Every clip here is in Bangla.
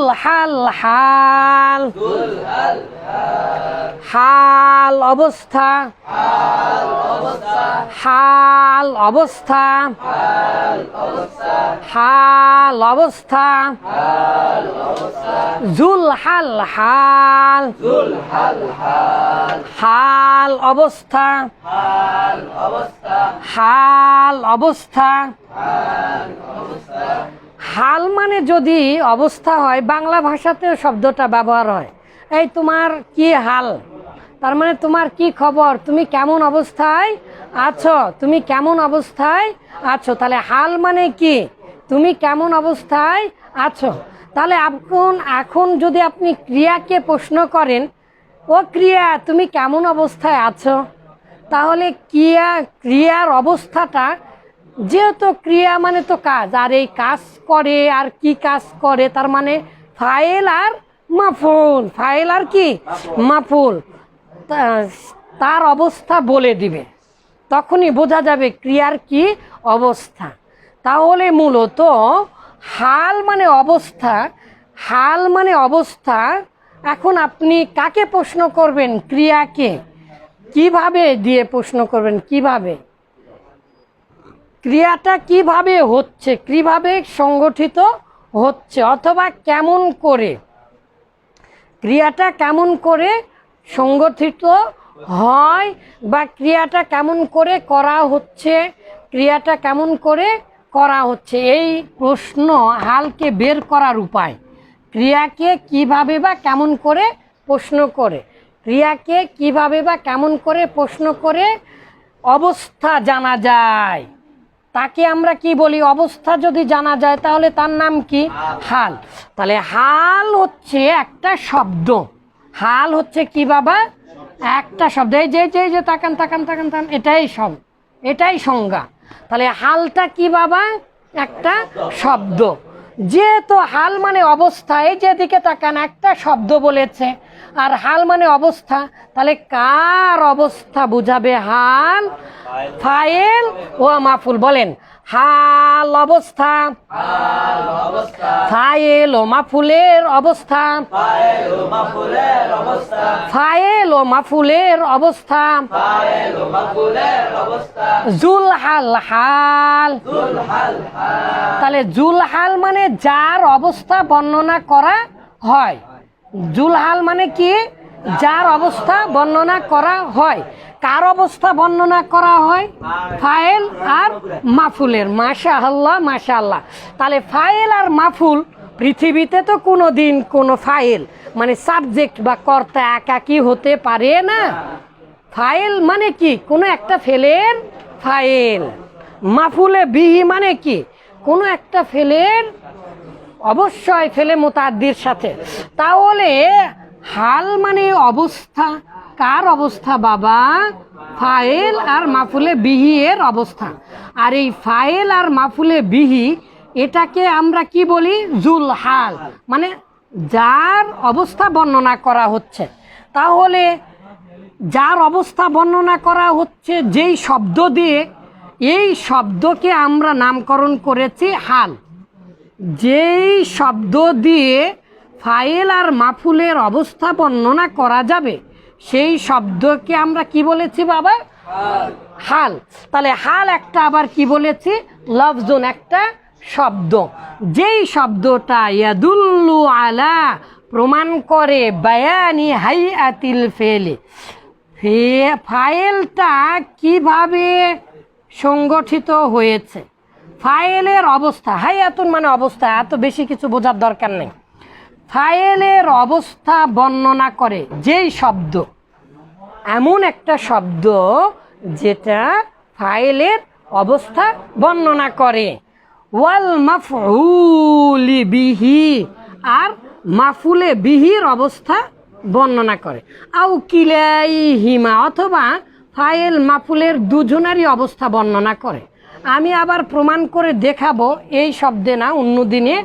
জুল হাল হাল হাল অবস্থা হাল অবস্থা হাল অবস্থা জুল হাল হাল হাল অবস্থা হাল অবস্থা হাল মানে যদি অবস্থা হয়, বাংলা ভাষাতেও শব্দটা ব্যবহার হয়। এই তোমার কি হাল? তার মানে তোমার কি খবর? তুমি কেমন অবস্থায় আছো? তুমি কেমন অবস্থায় আছো? তাহলে হাল মানে কি? তুমি কেমন অবস্থায় আছো? তাহলে এখন এখন যদি আপনি ক্রিয়াকে প্রশ্ন করেন, ও ক্রিয়া, তুমি কেমন অবস্থায় আছো? তাহলে ক্রিয়া ক্রিয়ার অবস্থাটা যেহেতু ক্রিয়া মানে তো কাজ আর এই কাজ করে আর কি কাজ করে তার মানে ফাইল আর মাফুল। ফাইল আর কি? মাফুল। তার অবস্থা বলে দিবে। তখনই বোঝা যাবে ক্রিয়ার কি অবস্থা। তাহলে মূলত হাল মানে অবস্থা হাল মানে অবস্থা। এখন আপনি কাকে প্রশ্ন করবেন? ক্রিয়াকে। কীভাবে দিয়ে প্রশ্ন করবেন? কীভাবে? ক্রিয়াটা কীভাবে হচ্ছে, কীভাবে সংগঠিত হচ্ছে, অথবা কেমন করে? ক্রিয়াটা কেমন করে সংগঠিত হয় বা ক্রিয়াটা কেমন করে করা হচ্ছে, ক্রিয়াটা কেমন করে করা হচ্ছে? এই প্রশ্ন হালকে বের করার উপায়। ক্রিয়াকে কীভাবে বা কেমন করে প্রশ্ন করে? ক্রিয়াকে কীভাবে বা কেমন করে প্রশ্ন করে? অবস্থা জানা যায়। তাকে আমরা কি বলি? অবস্থা যদি জানা যায় তাহলে তার নাম কি? হাল। তাহলে হাল হচ্ছে একটা শব্দ। হাল হচ্ছে কি বাবা? একটা শব্দ। এই যে যে যে তাকান তাকান তাকান তাকান এটাই সব এটাই সংজ্ঞা। তাহলে হালটা কি বাবা? একটা শব্দ। যেহেতু হাল মানে অবস্থা, এই যেদিকে তাকান, একটা শব্দ বলেছে। আর হাল মানে অবস্থা, তাহলে কার অবস্থা বুঝাবে হাল? ফাইল ও মাফুল, বলেন। হাল অবস্থা ফাইল ও মাফুলের অবস্থা ফাইল ও মাফুলের অবস্থা জুল হাল। হাল। তাহলে জুল হাল মানে যার অবস্থা বর্ণনা করা হয়। জুলহাল মানে কি? যার অবস্থা বর্ণনা করা হয়, কার অবস্থা বর্ণনা করা হয়? ফাইল আর মাফুলের। মাশা আল্লাহ মাশা আল্লাহ তাহলে ফাইল আর মাফুল পৃথিবীতে তো কোনো দিন কোনো ফাইল মানে সাবজেক্ট বা কর্তা একাকি হতে পারে না। ফাইল মানে কি? কোনো একটা ফেলের ফাইল মাফুলে বিহি মানে কি? কোনো একটা ফেলের অবশ্যই ফেলে মোতাদ্দির সাথে। তাহলে হাল মানে অবস্থা। কার অবস্থা, বাবা? ফাইল আর মাফুলে বিহি এর অবস্থা। আর এই ফাইল আর মাফুলে বিহি, এটাকে আমরা কি বলি? জুল হাল মানে যার অবস্থা বর্ণনা করা হচ্ছে। তাহলে যার অবস্থা বর্ণনা করা হচ্ছে যেই শব্দ দিয়ে, এই শব্দকে আমরা নামকরণ করেছি হাল। যেই শব্দ দিয়ে ফাইল আর মাফুলের অবস্থা বর্ণনা করা যাবে। সেই শব্দকে আমরা কি বলেছি বাবা? হাল। তাহলে হাল একটা আবার কি বলেছি? লফজুন একটা শব্দ। যেই শব্দটা ইয়াদুল্লু আলা প্রমাণ করে বায়ানি হাই আতিল ফেলে ফাইলটা কীভাবে সংগঠিত হয়েছে? ফাইলের অবস্থা হাইয়াতুন মানে অবস্থা এত বেশি কিছু বোঝার দরকার নেই। ফাইলের অবস্থা বর্ণনা করে যেই শব্দ। এমন একটা শব্দ যেটা ফাইলের অবস্থা বর্ণনা করে। ওয়াল মাফউলি বিহি আর মাফুলে বিহির অবস্থা বর্ণনা করে। আউ কিলাই হিমা অথবা ফাইল মাফুলের দুজনারই অবস্থা বর্ণনা করে। আমি আবার প্রমাণ করে দেখাবো এই শব্দে না, অন্য দিনে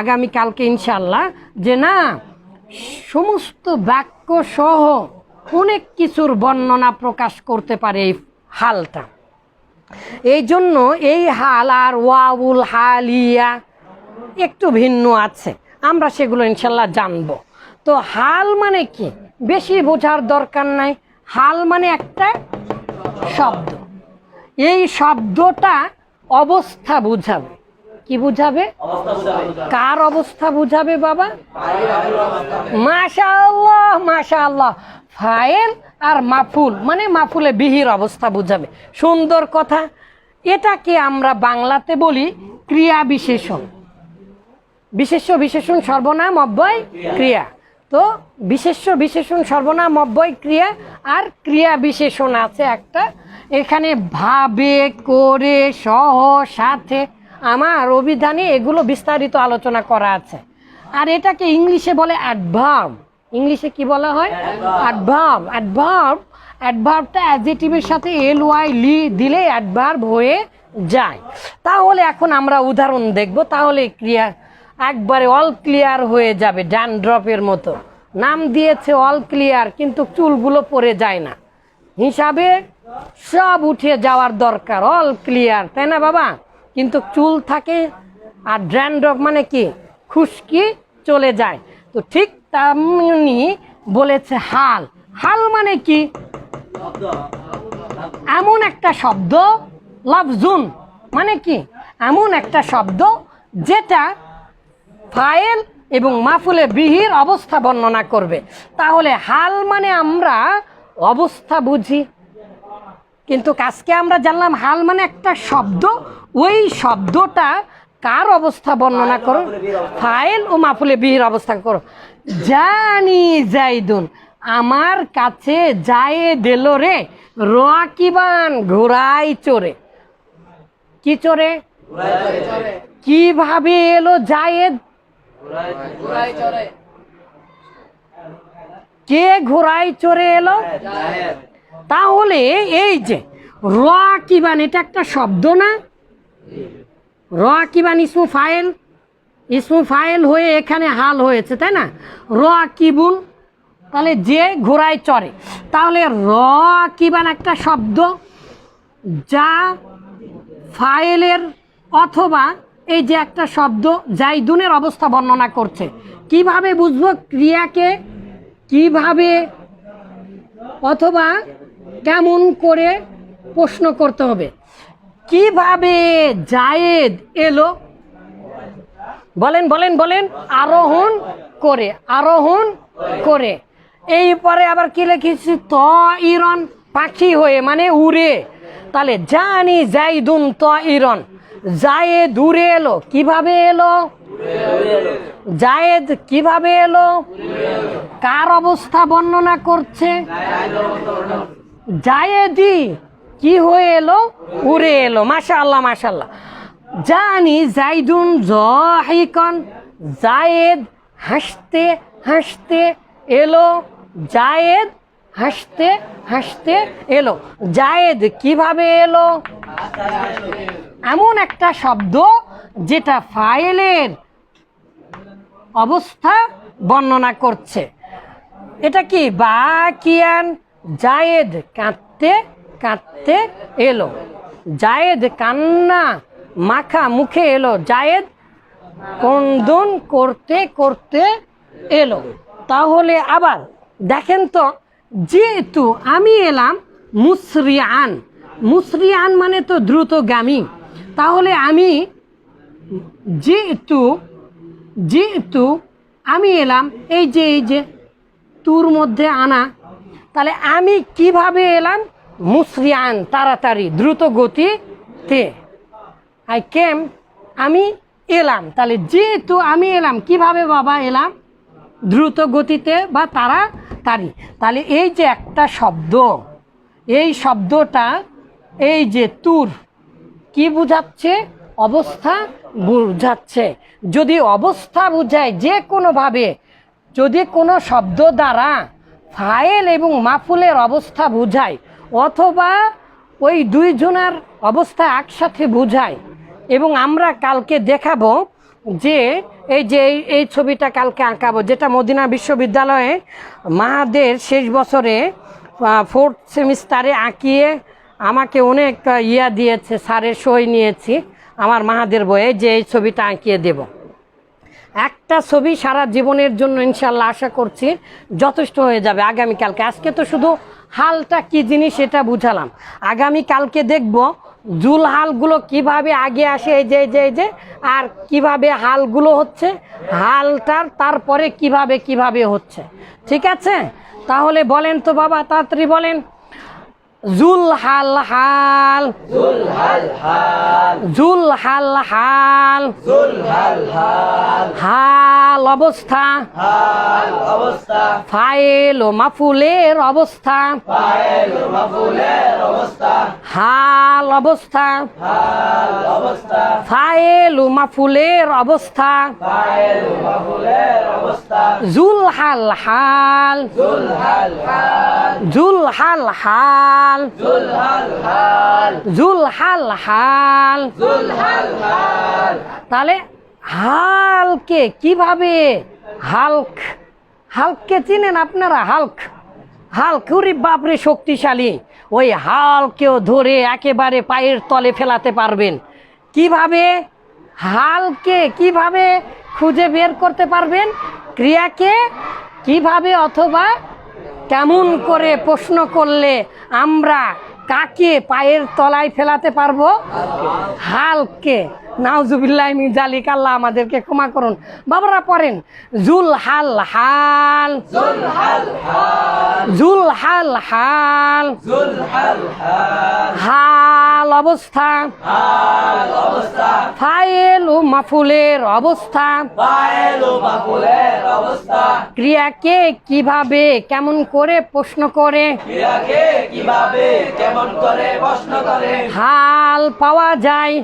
আগামীকালকে ইনশাল্লাহ যে না, সমস্ত বাক্য সহ অনেক কিছুর বর্ণনা প্রকাশ করতে পারে এই হালটা। এই জন্য এই হাল আর ওয়াউল হালিয়া একটু ভিন্ন আছে। আমরা সেগুলো ইনশাল্লাহ জানব। তো হাল মানে কি? বেশি বোঝার দরকার নাই। হাল মানে একটা শব্দ। এই শব্দটা অবস্থা বুঝাবে। কি বুঝাবে? কার অবস্থা বুঝাবে বাবা? মাশাআল্লাহ মাশাআল্লাহ। ফাইল আর মাফুল মানে মাফুলে বিহির অবস্থা বুঝাবে। সুন্দর কথা। এটাকে আমরা বাংলাতে বলি ক্রিয়া বিশেষণ। বিশেষ্য বিশেষণ সর্বনাম অব্যয় ক্রিয়া। তো বিশেষ্য বিশেষণ সর্বনাম অব্যয় ক্রিয়া আর ক্রিয়া বিশেষণ আছে একটা। এখানে ভাবে, করে, সহ, সাথে আমার অভিধানে এগুলো বিস্তারিত আলোচনা করা আছে। আর এটাকে ইংলিশে বলে অ্যাডভার্ব ইংলিশে কি বলা হয়? অ্যাডভার্ব অ্যাডভার্ব অ্যাডভার্বটা অ্যাডজেটিভের সাথে এল ওয়াই লি দিলে অ্যাডভার্ব হয়ে যায়। তাহলে এখন আমরা উদাহরণ দেখব। তাহলে ক্রিয়া একবারে অল ক্লিয়ার হয়ে যাবে ড্যান্ড্রপের মতো। নাম দিয়েছে অল ক্লিয়ার কিন্তু চুলগুলো পড়ে যায় না। হিসাবে সব উঠে যাওয়ার দরকার। অল ক্লিয়ার তাই না বাবা? কিন্তু চুল থাকে আর ড্র্যান্ড্রপ মানে কি? খুশকি চলে যায়। তো ঠিক তেমনি বলেছে হাল। হাল মানে কি? এমন একটা শব্দ, লাফজুন মানে কি? এমন একটা শব্দ যেটা ফাইল এবং মাফুলে বিহির অবস্থা বর্ণনা করবে। তাহলে হাল মানে আমরা অবস্থা বুঝি। কিন্তু আজকে আমরা জানলাম হাল মানে একটা শব্দ। ওই শব্দটা কার অবস্থা বর্ণনা করো? ফাইল ও মাফুলে বিহির অবস্থা করো। জানি জাইদুন, আমার কাছে যায় দিল রে রাকিবান ঘোড়াই চড়ে। কি চড়ে? কীভাবে এলো জায়েদ? কে ঘোড়ায় চড়ে এলো? তাহলে এই যে, র কিবান এটা একটা শব্দ না? র কিবান ইসমু ফাইল? ইসমু ফাইল হয়ে এখানে হাল হয়েছে, তাই না? র কিবুন তাহলে যে ঘোড়ায় চড়ে। তাহলে র কিবান একটা শব্দ? যা ফাইলের অথবা এই যে একটা শব্দ জাইদুনের অবস্থা বর্ণনা করছে। কীভাবে বুঝব ক্রিয়াকে? কীভাবে? অথবা কেমন করে প্রশ্ন করতে হবে। কীভাবে জায়েদ এলো? বলেন বলেন বলেন। আরোহণ করে আরোহণ করে। এই পরে আবার কি লিখেছি? ত ইরন পাখি হয়ে মানে উড়ে। তাহলে জানি জাইদুন ত ইরন জায়েদ উড়ে এলো। কীভাবে এলো? জায়েদ কীভাবে এলো? কার অবস্থা বর্ণনা করছে? জায়েদি কি হয়ে এলো? উড়ে এলো মাশা আল্লাহ মাশা আল্লাহ জানি জাইদুন জহিকন, জায়েদ হাসতে হাসতে এলো, জায়েদ হাসতে হাসতে এলো। জায়েদ কীভাবে এলো? এমন একটা শব্দ যেটা ফাইলের অবস্থা বর্ণনা করছে। এটা কি বা বাকিয়ান জায়েদ কাঁদতে কাঁদতে এলো। জায়েদ কান্না, মাখা মুখে এলো। জায়েদ কন্দন করতে করতে এলো। তাহলে আবার দেখেন তো, যেহেতু আমি এলাম মুসরিয়ান মুসরিয়ান মানে তো দ্রুতগামী। তাহলে আমি যেহেতু যেহেতু আমি এলাম, এই যে এই যে, তুর মধ্যে আনা তাহলে আমি কীভাবে এলাম? মুসরিয়ান, তাড়াতাড়ি, দ্রুত গতিতে। আই কেম আমি এলাম। তাহলে যেহেতু আমি এলাম, কীভাবে বাবা এলাম? দ্রুত গতিতে বা তাড়াতাড়ি। তাহলে এই যে একটা শব্দ, এই শব্দটা, এই যে তুর, কি বুঝাচ্ছে? অবস্থা বুঝাচ্ছে। যদি অবস্থা বুঝায় যে কোনোভাবে, যদি কোনো শব্দ দ্বারা ফাইল এবং মাফুলের অবস্থা বুঝায়, অথবা ওই দুইজনার অবস্থা একসাথে বুঝায়। এবং আমরা কালকে দেখাবো যে এই যে এই- ছবিটা কালকে আঁকাবো, যেটা মদিনা বিশ্ববিদ্যালয়ে মাহাদের শেষ বছরে ফোর্থ সেমিস্টারে আঁকিয়ে আমাকে অনেক ইয়া দিয়েছে স্যারের সই নিয়েছি, আমার মাহাদের বইয়ে যে এই ছবিটা আঁকিয়ে দেব। একটা ছবি সারা জীবনের জন্য ইনশাল্লাহ আশা করছি যথেষ্ট হয়ে যাবে আগামীকালকে। আজকে তো শুধু হালটা কি জিনিস সেটা বুঝালাম। আগামীকালকে দেখব জুল হালগুলো কীভাবে আগে আসে, এই যে এই যে যে, আর কীভাবে হালগুলো হচ্ছে, হালটার তারপরে কীভাবে কীভাবে হচ্ছে। ঠিক আছে? তাহলে বলেন তো বাবা, তাড়াতাড়ি বলেন। জুল হাল হাল জুল হাল হাল জুল হাল হাল জুল হাল হাল হাল অবস্থা। হাল অবস্থা। ফাইল ও মাফুলের অবস্থা। পায়েল মাফুলের অবস্থা। হাল অবস্থা হাল অবস্থা ফাইল ও মাফুলের অবস্থা পায়েল মাফুলের অবস্থা জুল হাল হাল জুল হাল হাল জুল হাল হাল জুল হাল হাল জুল হাল হাল জুল হাল হাল তাহলে হালকে কীভাবে? হাল্ক। হাল্ককে চিনেন আপনারা? হালক। হাল্ক উরি বাপরে শক্তিশালী। ওই হালকেও ধরে একেবারে পায়ের তলে ফেলাতে পারবেন। কীভাবে? হালকে কীভাবে খুঁজে বের করতে পারবেন? ক্রিয়াকে কীভাবে অথবা কেমন করে প্রশ্ন করলে আমরা কাকে পায়ের তলায় ফেলাতে পারব? হালকে। আমাদেরকে ক্ষমা করুন। বাবারা পড়েন জুল হাল। হাল জুল হাল হাল। হাল। অবস্থা। ফাইল ও মাফুলের অবস্থা। ক্রিয়াকে কীভাবে কেমন করে প্রশ্ন করে কীভাবে কেমন করে প্রশ্ন করে? হাল পাওয়া যায়।